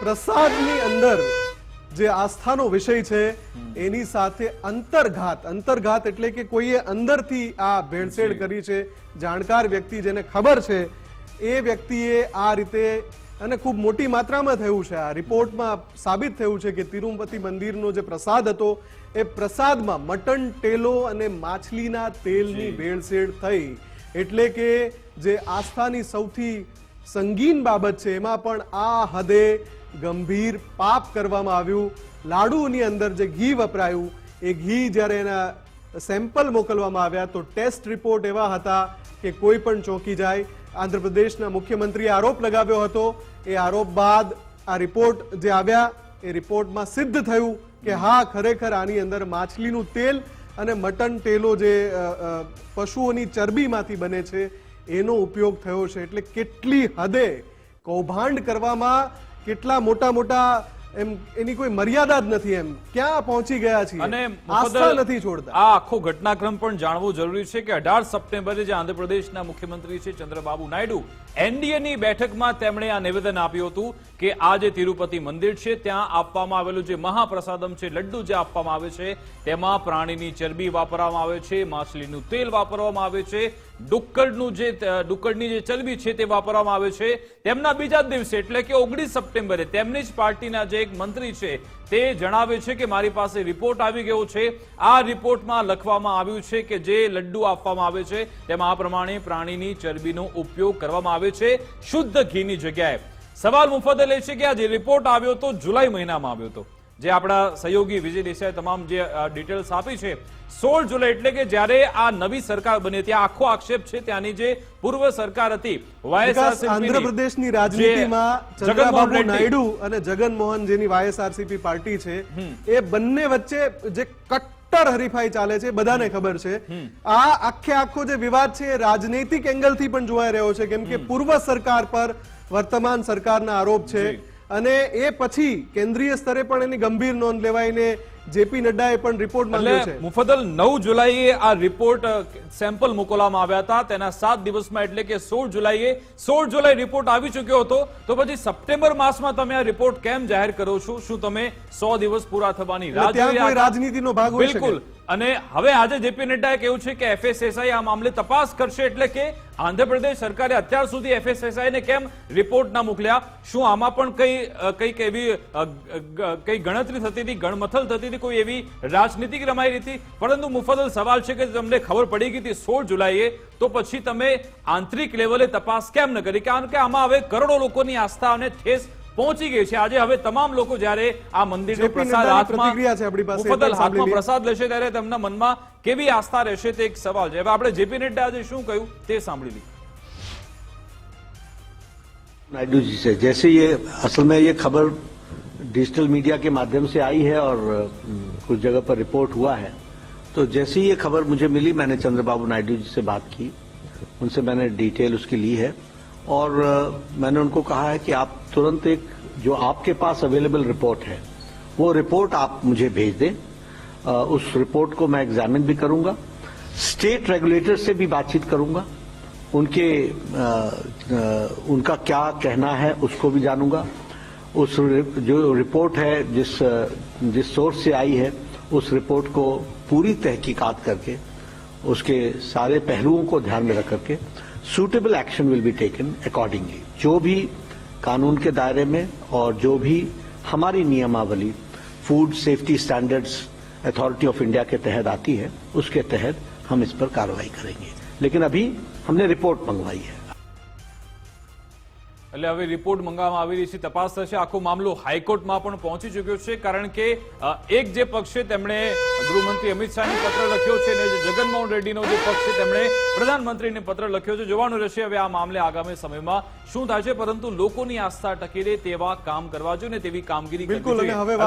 પ્રસાદની અંદર જે આસ્થાનો વિષય છે એની સાથે અંતર્ઘાત. અંતર્ઘાત એટલે કે કોઈએ અંદરથી આ ભેળસેળ કરી છે જાણકાર વ્યક્તિ જેને ખબર છે એ વ્યક્તિએ આ રીતે અને ખૂબ મોટી માત્રામાં થયું છે. આ રિપોર્ટમાં સાબિત થયું છે કે તિરુપતિ મંદિરનો જે પ્રસાદ હતો એ પ્રસાદમાં મટન ટેલો અને માછલીના તેલની ભેળસેળ થઈ. એટલે કે જે આસ્થાની સૌથી સંગીન બાબત છે એમાં પણ આ હદે ગંભીર પાપ કરવામાં આવ્યું. લાડુની અંદર જે ઘી વપરાયું, એ ઘી જ્યારે એના સેમ્પલ મોકલવામાં આવ્યા તો ટેસ્ટ રિપોર્ટ એવા હતા કે કોઈ પણ ચોંકી જાય. આંધ્રપ્રદેશના મુખ્યમંત્રીએ આરોપ લગાવ્યો હતો. એ આરોપ બાદ આ રિપોર્ટ જે આવ્યા, એ રિપોર્ટમાં સિદ્ધ થયું કે હા, ખરેખર આની અંદર માછલીનું તેલ અને મટન તેલો જે પશુઓની ચરબીમાંથી બને છે, એનો ઉપયોગ થયો છે. એટલે કેટલી હદે કૌભાંડ કરવામાં કેટલા મોટા મોટા એમ એની કોઈ મર્યાદા જ નથી એમ. ક્યાં પહોંચી ગયા છીએ? અને આસ્થા નથી છોડતા. આ આખો ઘટનાક્રમ પણ જાણવો જરૂરી છે કે અઢાર સપ્ટેમ્બરે જે આંધ્રપ્રદેશના મુખ્યમંત્રી છે ચંદ્રબાબુ નાયડુ એનડીએ ની બેઠકમાં તેમણે આ નિવેદન આપ્યું હતું કે આ જે તિરુપતિ મંદિર છે, ત્યાં આપવામાં આવેલું જે મહાપ્રસાદમ છે, લડ્ડુ જે આપવામાં આવે છે, તેમાં પ્રાણીની ચરબી વાપરવામાં આવે છે, માછલીનું તેલ વાપરવામાં આવે છે ડુક્કડનું જે ડુક્કડની જે ચરબી છે તે વાપરવામાં આવે છે. તેમના બીજા દિવસે, એટલે કે ઓગણીસ સપ્ટેમ્બરે, તેમની જ પાર્ટીના જે એક મંત્રી છે તે જણાવે છે કે મારી પાસે રિપોર્ટ આવી ગયો છે. આ રિપોર્ટમાં લખવામાં આવ્યું છે કે જે લડ્ડુ આપવામાં આવે છે, તેમાં આ પ્રમાણે પ્રાણીની ચરબીનો ઉપયોગ કરવામાં આવે છે શુદ્ધ ઘીની જગ્યાએ. સવાલ મુફદ્દલ એ છે કે આ જે રિપોર્ટ આવ્યો તો જુલાઈ મહિનામાં આવ્યો હતો. જે આપણા સહયોગી વિજય દેસાઈ તમામ જે ડિટેલ્સ આપી છે સોળ જુલાઈ એટલે કે જ્યારે આ નવી સરકાર બની ત્યાં આખો આક્ષેપ છે ત્યાંની જે પૂર્વ સરકાર હતી આંધ્રપ્રદેશની રાજનીતિમાં ચંદ્રબાબુ નાયડુ અને જગનમોહન જેની વાયએસઆરસીપી પાર્ટી છે એ બંને વચ્ચે જે કટ્ટર હરીફાઈ ચાલે છે બધાને ખબર છે. આ આખે આખો જે વિવાદ છે એ રાજનૈતિક એંગલથી પણ જોવાઈ રહ્યો છે કેમ કે પૂર્વ સરકાર પર વર્તમાન સરકારના આરોપ છે. અને એ પછી કેન્દ્રીય સ્તરે પણ એની ગંભીર નોંધ લેવાઈને જેપી નડ્ડાએ પણ રિપોર્ટ માંગ્યો છે. મુફદલ નવ જુલાઈએ આ રિપોર્ટ સેમ્પલ મોકલવામાં આવ્યા હતા. તેના સાત દિવસમાં એટલે કે સોળ જુલાઈએ સોળ જુલાઈ રિપોર્ટ આવી ચુક્યો હતો. તો પછી સપ્ટેમ્બર માસમાં તમે આ રિપોર્ટ કેમ જાહેર કરો છો? શું તમે સો દિવસ પૂરા થવાની? રાજનીતિનો ભાગ બિલકુલ. અને હવે આજે જેપી નડ્ડાએ કહ્યું છે કે એફએસએસઆઈ આ મામલે તપાસ કરશે એટલે કે આંધ્રપ્રદેશ સરકારે અત્યાર સુધી એફએસએસઆઈને કેમ રિપોર્ટ ના મોકલ્યા? શું આમાં પણ કઈ કંઈક એવી કઈ ગણતરી થતી હતી, ગણમથલ થતી હતી, કોઈ એવી રાજનીતિક રમાઈ રહી પરંતુ મુફદલ સવાલ છે કે તમને ખબર પડી ગઈ હતી સોળ જુલાઈએ, તો પછી તમે આંતરિક લેવલે તપાસ કેમ ન કરી? કારણ કે આમાં હવે કરોડો લોકોની આસ્થા અને ઠેસ પહોંચી ગઈ છે આજે હવે તમામ લોકો જ્યારે આ મંદિરનો JP પ્રસાદ નડ્ડાની હાથમાં પ્રતિક્રિયા છે આપણી પાસે, એ મુફદ્દલ પણ સાંભળી હાથમાં લઈએ. પ્રસાદ લેશે ત્યારે તેમના મનમાં કેવી આસ્થા રહેશે તે એક સવાલ છે હવે આપણે જેપી નડ્ડા આજે શું કહ્યું તે સાંભળી લઈએ नायडू जी से जैसे ये असल में ये खबर डिजिटल मीडिया के माध्यम से आई है और अम, कुछ जगह पर रिपोर्ट हुआ है तो जैसे ही ये खबर मुझे मिली मैंने चंद्रबाबू नायडू जी से बात की उनसे मैंने डिटेल उसकी ली है और मैंने उनको कहा है कि आप तुरंत एक जो आपके पास अवेलेबल रिपोर्ट है वो रिपोर्ट आप मुझे भेज दें। उस रिपोर्ट को मैं एग्जामिन भी करूँगा स्टेट रेगुलेटर से भी बातचीत करूँगा उनके अ, अ, उनका क्या कहना है उसको भी जानूँगा। उस जो रिपोर्ट है जिस जिस सोर्स से आई है उस रिपोर्ट को पूरी तहकीकात करके उसके सारे पहलुओं को ध्यान में रख करके suitable action will be taken accordingly जो भी कानून के दायरे में और जो भी हमारी नियमावली food safety standards authority of India के तहत आती है, उसके तहत हम इस पर कार्रवाई करेंगे। लेकिन अभी हमने रिपोर्ट मंगवाई है। એટલે હવે રિપોર્ટ મંગાવવામાં આવી રહી છે તપાસ થશે. આખો મામલો હાઈકોર્ટમાં પણ પહોંચી ચુક્યો છે કારણ કે એક જે પક્ષ છે તેમણે ગૃહમંત્રી અમિત શાહને પત્ર લખ્યો છે અને જે જગનમોહન રેડ્ડીનો જે પક્ષ છે તેમણે પ્રધાનમંત્રીને પત્ર લખ્યો છે. જોવાનું રહેશે હવે આ મામલે આગામી સમયમાં શું થાય છે પરંતુ લોકોની આસ્થા ટકી રહે તેવા કામ કરવા જોઈએ ને તેવી કામગીરી બિલકુલ હવે